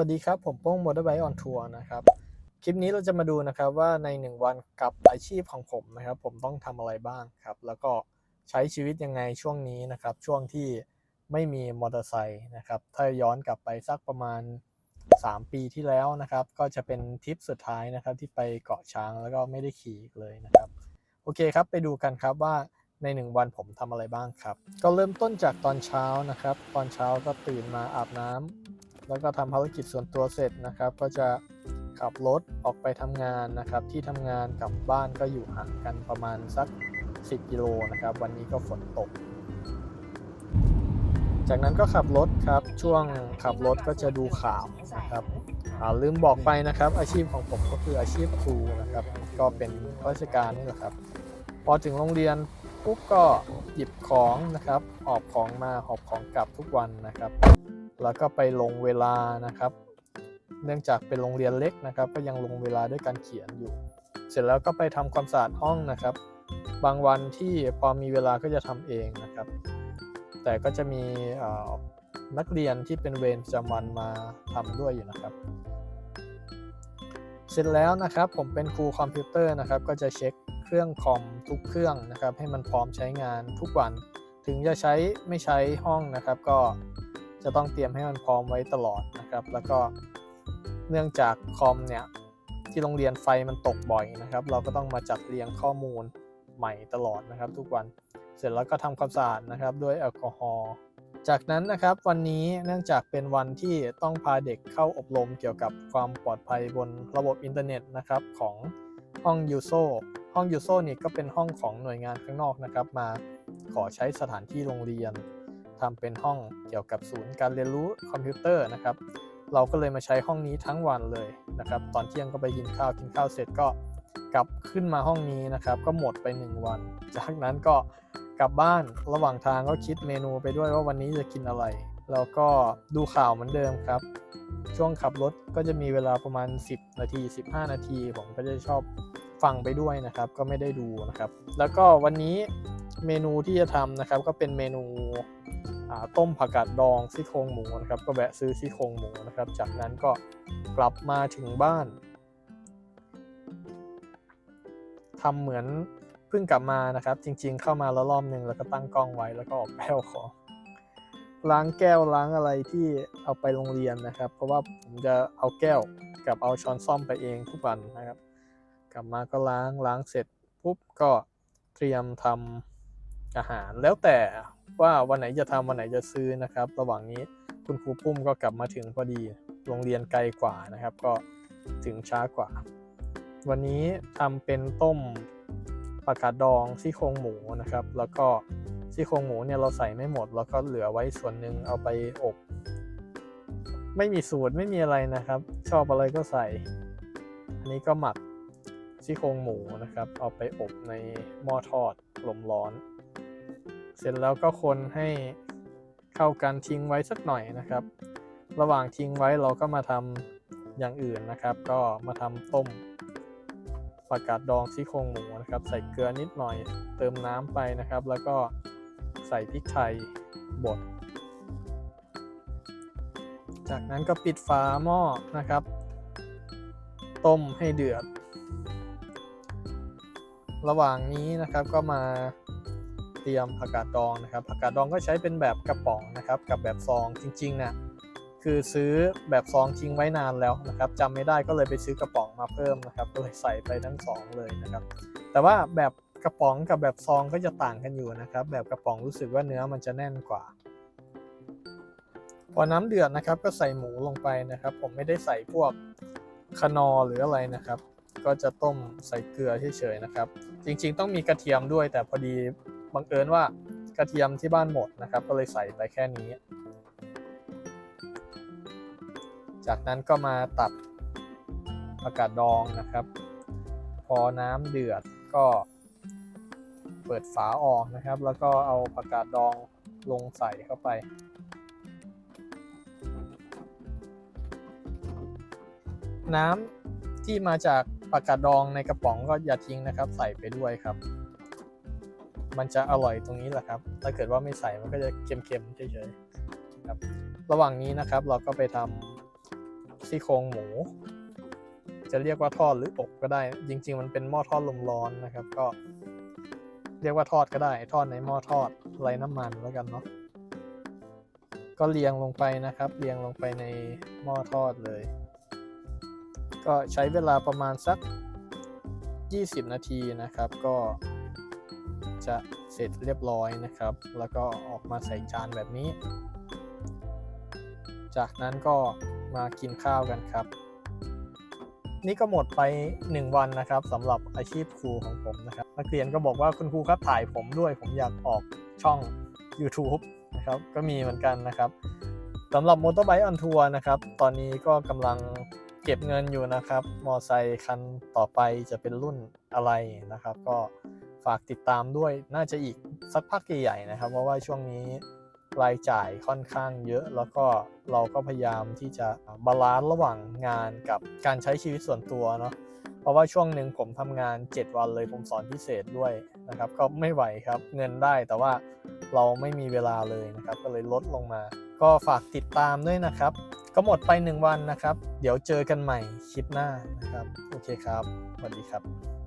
วัสดีครับ ผมโป้งมอเตอร์ไบค์ออนทัวร์นะครับ คลิปนี้เราจะมาดูนะครับว่าใน 1 วันกับอาชีพของผมนะครับ ผมต้องทำอะไรบ้างครับ แล้วก็ใช้ชีวิตยังไงช่วงนี้นะครับ ช่วงที่ไม่มีมอเตอร์ไซค์นะครับ ถ้าย้อนกลับไปสักประมาณ 3 ปีที่แล้วนะครับ ก็จะเป็นทริปสุดท้ายนะครับ ที่ไปเกาะช้างแล้วก็ไม่ได้ขี่เลยนะครับ โอเคครับ ไปดูกันครับว่าใน 1 วันผมทำอะไรบ้างครับ ก็เริ่มต้นจากตอนเช้านะครับ ตอนเช้าก็ตื่นมาอาบน้ำ แล้วก็ทำภารกิจส่วนตัวเสร็จนะครับ ก็จะขับรถออกไปทำงานนะครับ ที่ทำงานกับบ้านก็อยู่ห่างกันประมาณสัก 10 กิโลนะครับ วันนี้ก็ฝนตก จากนั้นก็ขับรถครับ ช่วงขับรถก็จะดูข่าวนะครับอ่าลืมบอกไปนะครับ อาชีพของผมก็คืออาชีพครูนะครับ ก็เป็นข้าราชการนี่แหละครับ พอถึงโรงเรียนปุ๊บก็หยิบของนะครับหอบของมาหอบของกลับทุกวันนะครับ แล้วก็ไปลงเวลานะครับ เนื่องจากเป็นโรงเรียนเล็กนะครับ ก็ยังลงเวลาด้วยการเขียนอยู่ เสร็จแล้วก็ไปทำความสะอาดห้องนะครับ บางวันที่พอมีเวลาก็จะทำเองนะครับ แต่ก็จะมีนักเรียนที่เป็นเวรประจำวันมาทำด้วยอยู่นะครับ เสร็จแล้วนะครับผมเป็นครูคอมพิวเตอร์นะครับ ก็จะเช็คเครื่องคอมทุกเครื่องนะครับ ให้มันพร้อมใช้งานทุกวัน ถึงจะใช้ไม่ใช้ห้องนะครับ ก็ จะต้องเตรียมให้มันพร้อมไว้ตลอดนะครับ แล้วก็เนื่องจากคอมเนี่ยที่โรงเรียนไฟมันตกบ่อยนะครับ เราก็ต้องมาจัดเรียงข้อมูลใหม่ตลอดนะครับ ทุกวันเสร็จแล้วก็ทำความสะอาดนะครับด้วยแอลกอฮอล์จากนั้นนะครับวันนี้เนื่องจากเป็นวันที่ต้องพาเด็กเข้าอบรมเกี่ยวกับความปลอดภัยบนระบบอินเทอร์เน็ตนะครับของห้องยูโซห้องยูโซนี่ก็เป็นห้องของหน่วยงานข้างนอกนะครับ มาขอใช้สถานที่โรงเรียน ทำเป็นห้องเกี่ยวกับศูนย์การเรียนรู้คอมพิวเตอร์นะครับ เราก็เลยมาใช้ห้องนี้ทั้งวันเลยนะครับ ตอนเที่ยงก็ไปกินข้าวกินข้าวเสร็จก็กลับขึ้นมาห้องนี้นะครับ ก็หมดไป 1 วัน จากนั้นก็กลับบ้านระหว่างทางก็คิดเมนูไปด้วยว่าวันนี้จะกินอะไร แล้วก็ดูข่าวเหมือนเดิมครับ ช่วงขับรถก็จะมีเวลาประมาณ 10 นาที 15 นาที ผมก็จะชอบฟังไปด้วยนะครับ ก็ไม่ได้ดูนะครับ แล้วก็วันนี้ เมนูที่จะทำนะครับ ก็เป็นเมนูต้มผักกาดดองซี่โครงหมูนะครับ ก็แวะซื้อซี่โครงหมูนะครับ จากนั้นก็กลับมาถึงบ้านทำเหมือนเพิ่งกลับมานะครับ จริง ๆ เข้ามาแล้วรอบหนึ่งแล้วก็ตั้งกล้องไว้แล้วก็ออกแป้วของล้างแก้วล้างอะไรที่เอาไปโรงเรียนนะครับ เพราะว่าผมจะเอาแก้วกับเอาช้อนซ่อมไปเองทุกวันนะครับ กลับมาก็ล้างล้างเสร็จปุ๊บก็เตรียมทำ อาหาร แล้วแต่ว่าวันไหนจะทำวันไหนจะซื้อนะครับ ระหว่างนี้คุณครูปุ้มก็กลับมาถึงพอดีโรงเรียนไกลกว่านะครับ ก็ถึงช้ากว่า วันนี้ทำเป็นต้มผักกาดดองซี่โครงหมูนะครับ แล้วก็ซี่โครงหมูเนี่ยเราใส่ไม่หมด แล้วก็เหลือไว้ส่วนหนึ่งเอาไปอบ ไม่มีสูตรไม่มีอะไรนะครับ ชอบอะไรก็ใส่ อันนี้ก็หมักซี่โครงหมูนะครับ เอาไปอบในหม้อทอดลมร้อน เสร็จแล้วก็คนให้เข้ากันทิ้งไว้สักหน่อยนะครับ ระหว่างทิ้งไว้เราก็มาทำอย่างอื่นนะครับ ก็มาทำต้มผักกาดดองซี่โครงหมูนะครับ ใส่เกลือนิดหน่อย เติมน้ำไปนะครับ แล้วก็ใส่พริกไทยบดจากนั้นก็ปิดฝาหม้อนะครับ ต้มให้เดือด ระหว่างนี้นะครับก็มา เตรียมผักกาดดองนะครับผักกาดดองก็ใช้เป็นแบบกระป๋องนะครับกับแบบซองจริงๆนะ่ะคือซื้อแบบซองทิ้งไว้นานแล้วนะครับจำไม่ได้ก็เลยไปซื้อกระป๋องมาเพิ่มนะครับก็เลยใส่ไปทั้งสองเลยนะครับ แต่ว่าแบบกระป๋องกับแบบซองก็จะต่างกันอยู่นะครับ แบบกระป๋องรู้สึกว่าเนื้อมันจะแน่นกว่า พอน้ำเดือดนะครับ ก็ใส่หมูลงไปนะครับ ผมไม่ได้ใส่พวกคนอหรืออะไรนะครับ ก็จะต้มใส่เกลือเฉยๆนะครับ จริงๆ ต้องมีกระเทียมด้วยแต่พอดี บังเอิญว่ากระเทียมที่บ้านหมดนะครับ ก็เลยใส่ไปแค่นี้ จากนั้นก็มาตัดผักกาดดองนะครับ พอน้ำเดือดก็เปิดฝาออกนะครับ แล้วก็เอาผักกาดดองลงใส่เข้าไป น้ำที่มาจากผักกาดดองในกระป๋องก็อย่าทิ้งนะครับ ใส่ไปด้วยครับ มันจะอร่อยตรงนี้แหละครับ ถ้าเกิดว่าไม่ใส่มันก็จะเค็มๆเฉยๆครับระหว่างนี้นะครับเราก็ไปทซี่โครงหมู จะเรียกว่าทอดหรืออบก็ได้ จริง ๆ มันเป็นหม้อทอดลมร้อนนะครับ ก็เรียกว่าทอดก็ได้ ทอดในหม้อทอดไร้น้ำมันแล้วกันเนาะก็เรียงลงไปนะครับ เรียงลงไปในหม้อทอดเลย ก็ใช้เวลาประมาณสัก 20 นาทีนะครับ ก็ จะเสร็จเรียบร้อยนะครับ แล้วก็ออกมาใส่จานแบบนี้ จากนั้นก็มากินข้าวกันครับ นี่ก็หมดไป 1 วันนะครับสำหรับอาชีพครูของผมนะครับนักเรียนก็บอกว่าคุณครูครับถ่ายผมด้วย ผมอยากออกช่อง YouTube นะครับก็มีเหมือนกันนะครับสำหรับมอเตอร์ไบค์ออนทัวร์นะครับ ตอนนี้ก็กำลังเก็บเงินอยู่นะครับ มอไซค์คันต่อไปจะเป็นรุ่นอะไรนะครับ ก็ ฝากติดตามด้วยน่าจะอีกสักพักใหญ่ๆนะครับ เพราะว่าช่วงนี้รายจ่ายค่อนข้างเยอะ แล้วก็เราก็พยายามที่จะบาลานซ์ระหว่างงานกับการใช้ชีวิตส่วนตัวเนาะเพราะว่าช่วงหนึ่งผมทำงาน 7 วันเลยผมสอนพิเศษด้วยนะครับ ก็ไม่ไหวครับเงินได้แต่ว่าเราไม่มีเวลาเลยนะครับ ก็เลยลดลงมา ก็ฝากติดตามด้วยนะครับ ก็หมดไป 1 วันนะครับ เดี๋ยวเจอกันใหม่คลิปหน้านะครับ โอเคครับสวัสดีครับ